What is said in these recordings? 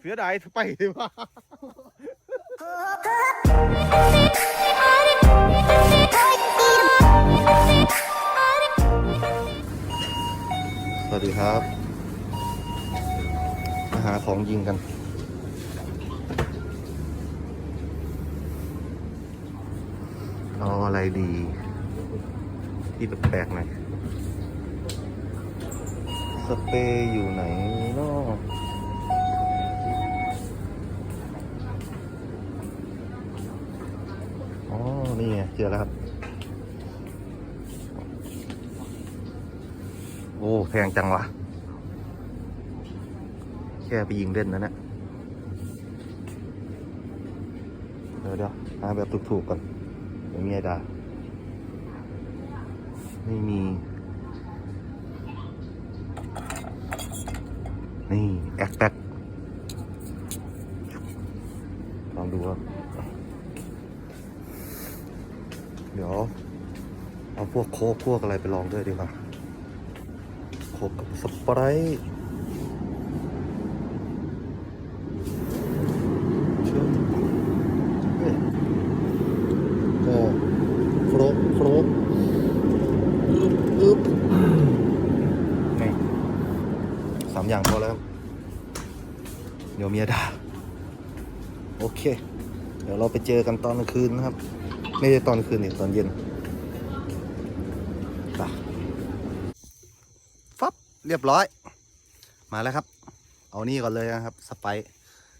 เสียดายไปดีว่าสวัสดีครับ มาหาของยิงกัน เอาอะไรดี ที่แปลกๆหน่อย สเปรย์อยู่ไหนเนาะอ๋อ นี่ไงเจอแล้วครับ โอ้แพงจังวะ แค่ไปยิงเล่นนะเนี่ยเดี๋ยวเดี๋ยวหาแบบถูกๆก่อนเดี๋ยวเมียดาไม่มี นี่แอคแท็กลองดูครับ เดี๋ยว เอาพวกโค้กพวกอะไรไปลองด้วยดีกว่า โคกกับสปรท์เชื่อเฮ้ยก็โครกโครกอึ๊บอึ๊บนี่สามอย่างพอแล้ว เดี๋ยวเมียด่าโอเค เดี๋ยวเราไปเจอกันตอนกลางคืนนะครับ ไม่ใช่ตอนคืนนี่ตอนเย็นปฟับเรียบร้อย มาแล้วครับ เอานี่ก่อนเลยนะครับ สไปซ์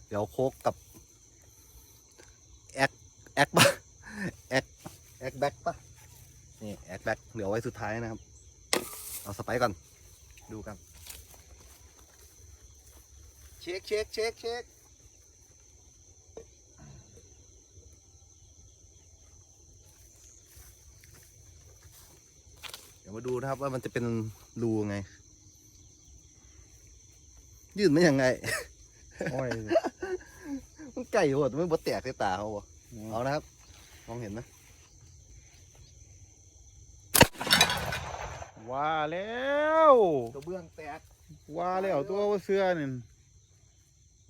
เดี๋ยวโคกกับแอคแอคปะแอคแอคแบ็กปะนี่แอคแบ็กเดี๋ยวไว้สุดท้ายนะครับ เอาสไปซ์ก่อน ดูกัน เช็คเช็คเช็คเช็คเดี๋ยว มาดูนะครับ ว่ามันจะเป็นรูไง ยื่นไม่ยังไงโอ้ยมันไก่โหดมันบ่แตกใส่ตาเขาบ่เอานะครับมองเห็นไหมว่าแล้วตัวเบื้องแตกว่าแล้วตัวว่าเสื้อนี่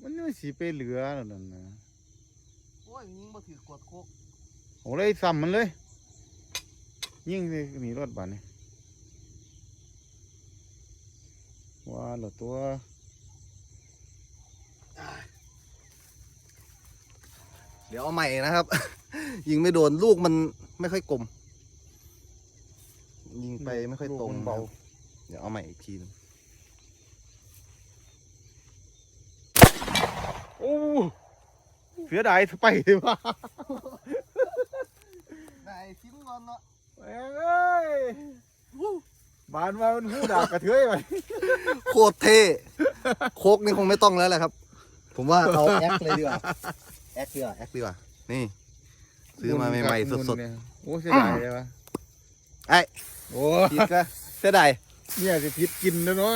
มันไม่สีไปเหลือนั่นนะโอ้ยยิงมาถือกดโคกโอ้เลยซ้ำมันเลย ยิ่งสิหนีรถบันนี่ ว่าแล้วตัวเดี๋ยวเอาใหม่นะครับ ยิงไม่โดนลูกมันไม่ค่อยกลม ยิงไปไม่ค่อยตรงลูกมันเบานะครับเดี๋ยวเอาใหม่อีกทีหนึงโอ้เสียดายไปดีว่าได้ซิมก่อนเนาะแม่งเอ้ย บานมามันหูดากกระเทยไปโคตรเท่โคกนี่คงไม่ต้องแล้วแหละครับ ผมว่าเอาแอคเลยดีกว่าแอคดีกว่าแอคดีกว่านี่ ซื้อมาใหม่ๆสดๆโอ้เสียดายเลยวะๆไอ้โอ้ผิดก็เสียดายเนี่ยสิพิษกินแล้วเนาะ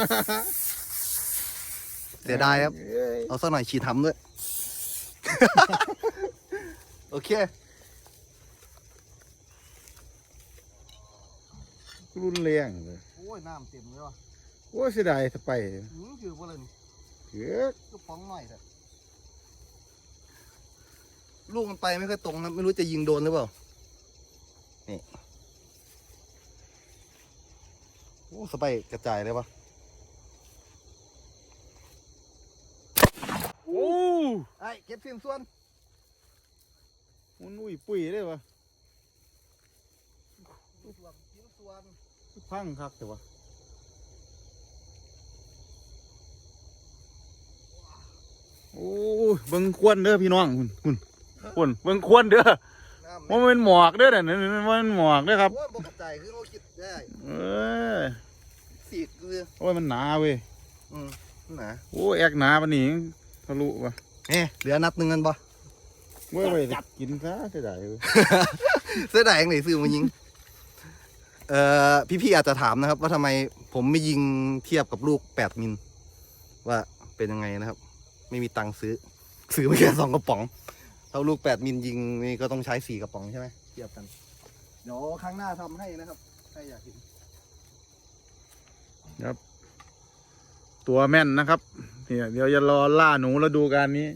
เสียดายครับ เอ้ยเอาสักหน่อยฉีดทำด้วย โอเค รุนแรงเลยโอ้ยน้ำเต็มเลยว่ะโอ้เสียดายสไปหืมคือพวกเลยนี่เถือกก็ฟ้องหน่อยเถอะลูกมันไปไม่ค่อยตรงนะไม่รู้จะยิงโดนหรือเปล่านี่โอ้สไปกระจายเลยปะโอ้ไอ้เก็บฟิล์มส่วนมันอุ้ยปุ้ยเลยวะ ส่วนฟิล์มส่วน พังคักแต่วะโอ้ยเบิ่งควนเด้อพี่น้องคุณคุณคุณเบิ่งควนเด้อน้ำว่ามันเป็นหมอกเด้อน่ะนั่นมันเป็นหมอกเด้อครับโอ้ยบอกกระจายคือเขาคิดได้เออสีกคือโอ้ยมันหนาเว้ยอืมหนาโอ้ยแอกหนาปานนี้ทะลุวะเอ๊ะเหลือนัดหนึ่งกันปะเว้ยเว้ยกินซะเสียดายเว้ยเสื้อแดงไหนซื้อมายิง เอ่อพี่ๆอาจจะถามนะครับ ว่าทำไมผมไม่ยิงเทียบกับลูกแปดมิล ว่าเป็นยังไงนะครับ ไม่มีตังค์ซื้อ ซื้อมาแค่สองกระป๋องถ้าลูกแปดมิลยิงนี่ก็ต้องใช้สี่กระป๋องใช่ไหมเทียบกันเดี๋ยวครั้งหน้าทำให้นะครับใครอยากเห็นตัวแม่นนะครับเนี่ยเดี๋ยวจะรอล่าหนูแล้วดูการนี้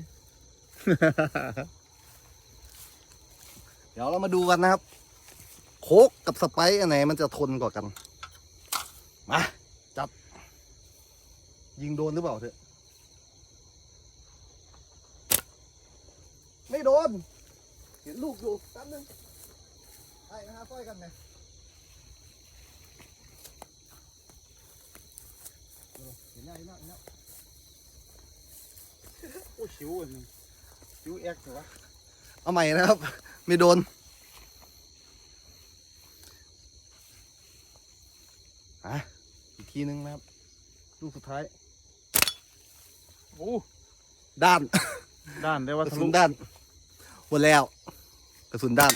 เดี๋ยวเรามาดูกันนะครับ โคกกับสไปซ์อันไหนมันจะทนกว่ากัน มา จับ ยิงโดนหรือเปล่าเถอะ ไม่โดน เห็นลูกอยู่แป๊บนึงไอ้นะฮะต้อยกันไหมเออเห็นแล้วเห็นแล้วเห็นแล้วโอ้ชิวอันนี้ชิวแอกเหรอวะเอาใหม่นะครับ ไม่โดน อะอีกทีนึงนะครับ ลูกสุดท้าย โอ้ด้าน ด้านได้ว่ากระทะสุลุนด้านหมดแล้วกระสุนด้าน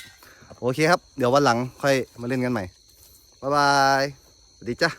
โอเคครับ เดี๋ยววันหลังค่อยมาเล่นกันใหม่ บ๊ายบาย สวัสดีจ้ะ